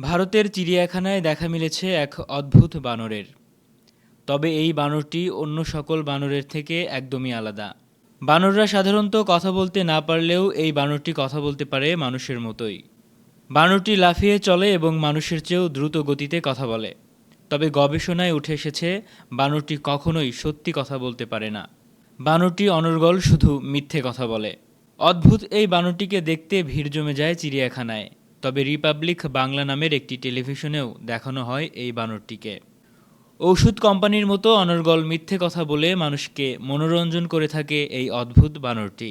ভারতের চিড়িয়াখানায় দেখা মিলেছে এক অদ্ভুত বানরের। তবে এই বানরটি অন্য সকল বানরের থেকে একদমই আলাদা। বানররা সাধারণত কথা বলতে না পারলেও এই বানরটি কথা বলতে পারে মানুষের মতোই। বানরটি লাফিয়ে চলে এবং মানুষের চেয়েও দ্রুত গতিতে কথা বলে। তবে গবেষণায় উঠে এসেছে, বানরটি কখনোই সত্যি কথা বলতে পারে না। বানরটি অনর্গল শুধু মিথ্যে কথা বলে। অদ্ভুত এই বানরটিকে দেখতে ভিড় জমে যায় চিড়িয়াখানায়। তবে রিপাবলিক বাংলা নামের একটি টেলিভিশনেও দেখানো হয় এই বানরটিকে। ঔষধ কোম্পানির মতো অনর্গল মিথ্যে কথা বলে মানুষকে মনোরঞ্জন করে থাকে এই অদ্ভুত বানরটি।